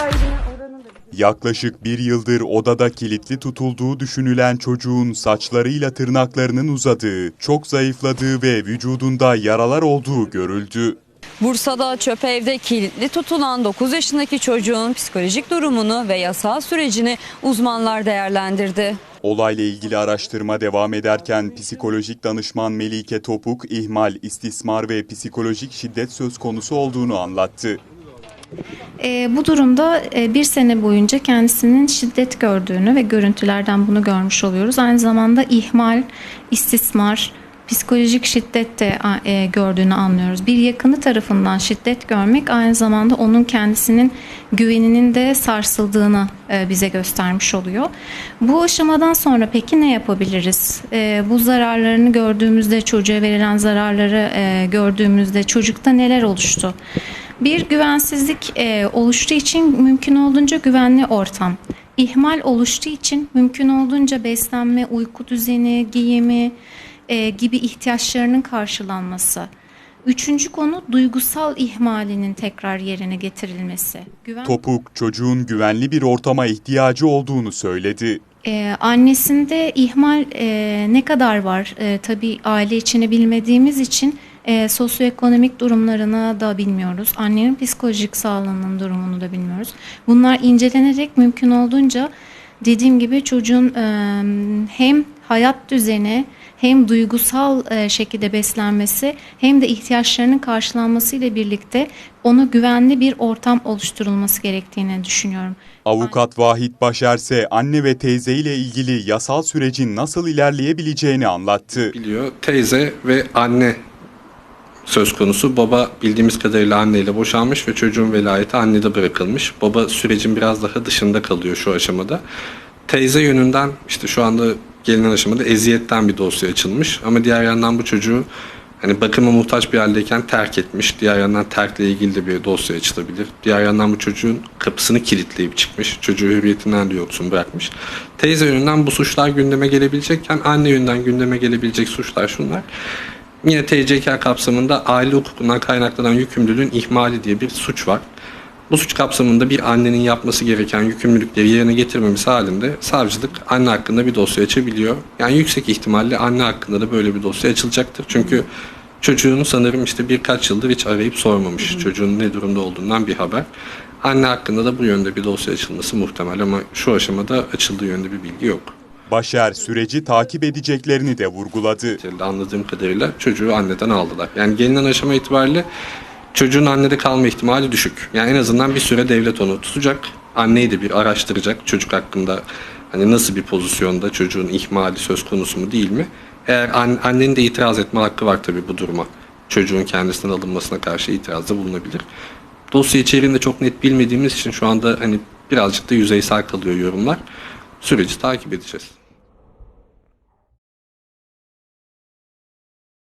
da Yaklaşık bir yıldır odada kilitli tutulduğu düşünülen çocuğun saçlarıyla tırnaklarının uzadığı, çok zayıfladığı ve vücudunda yaralar olduğu görüldü. Bursa'da çöp evde kilitli tutulan 9 yaşındaki çocuğun psikolojik durumunu ve yasal sürecini uzmanlar değerlendirdi. Olayla ilgili araştırma devam ederken psikolojik danışman Melike Topuk, ihmal, istismar ve psikolojik şiddet söz konusu olduğunu anlattı. E, bu durumda e, bir sene boyunca kendisinin şiddet gördüğünü ve görüntülerden bunu görmüş oluyoruz. Aynı zamanda ihmal, istismar, psikolojik şiddet de e, gördüğünü anlıyoruz. Bir yakını tarafından şiddet görmek aynı zamanda onun kendisinin güveninin de sarsıldığını e, bize göstermiş oluyor. Bu aşamadan sonra peki ne yapabiliriz? E, bu zararlarını gördüğümüzde, çocuğa verilen zararları e, gördüğümüzde çocukta neler oluştu? Bir güvensizlik e, oluştuğu için mümkün olduğunca güvenli ortam. İhmal oluştuğu için mümkün olduğunca beslenme, uyku düzeni, giyimi e, gibi ihtiyaçlarının karşılanması. Üçüncü konu duygusal ihmalinin tekrar yerine getirilmesi. Güven Topuk, çocuğun güvenli bir ortama ihtiyacı olduğunu söyledi. Ee, annesinde ihmal e, ne kadar var? E, tabii aile içini bilmediğimiz için e, sosyoekonomik durumlarını da bilmiyoruz. Annenin psikolojik sağlığının durumunu da bilmiyoruz. Bunlar incelenerek mümkün olduğunca dediğim gibi çocuğun e, hem hayat düzeni hem duygusal e, şekilde beslenmesi hem de ihtiyaçlarının karşılanması ile birlikte ona güvenli bir ortam oluşturulması gerektiğini düşünüyorum. Avukat Vahit Başer ise anne ve teyze ile ilgili yasal sürecin nasıl ilerleyebileceğini anlattı. biliyor. Teyze ve anne söz konusu. Baba bildiğimiz kadarıyla anneyle boşanmış ve çocuğun velayeti annede bırakılmış. Baba sürecin biraz daha dışında kalıyor şu aşamada. Teyze yönünden işte şu anda gelinen aşamada eziyetten bir dosya açılmış. Ama diğer yandan bu çocuğu hani bakıma muhtaç bir haldeyken terk etmiş. Diğer yandan terkle ilgili de bir dosya açılabilir. Diğer yandan bu çocuğun kapısını kilitleyip çıkmış. Çocuğu hürriyetinden de yoksun bırakmış. Teyze yönünden bu suçlar gündeme gelebilecekken anne yönünden gündeme gelebilecek suçlar şunlar. Yine TCK kapsamında aile hukukundan kaynaklanan yükümlülüğün ihmali diye bir suç var. Bu suç kapsamında bir annenin yapması gereken yükümlülükleri yerine getirmemesi halinde savcılık anne hakkında bir dosya açabiliyor. Yani yüksek ihtimalle anne hakkında da böyle bir dosya açılacaktır. Çünkü çocuğunu sanırım işte birkaç yıldır hiç arayıp sormamış. Çocuğun ne durumda olduğundan bir haber. Anne hakkında da bu yönde bir dosya açılması muhtemel ama şu aşamada açıldığı yönde bir bilgi yok. Başer süreci takip edeceklerini de vurguladı. anladığım kadarıyla çocuğu anneden aldılar. Yani gelinen aşama itibariyle çocuğun annede kalma ihtimali düşük. Yani en azından bir süre devlet onu tutacak. Anneyi de bir araştıracak çocuk hakkında hani nasıl bir pozisyonda çocuğun ihmali söz konusu mu değil mi? Eğer an, annenin de itiraz etme hakkı var tabii bu duruma. Çocuğun kendisinden alınmasına karşı itirazda bulunabilir. Dosya içeriğini de çok net bilmediğimiz için şu anda hani birazcık da yüzeysel kalıyor yorumlar. Süreci takip edeceğiz.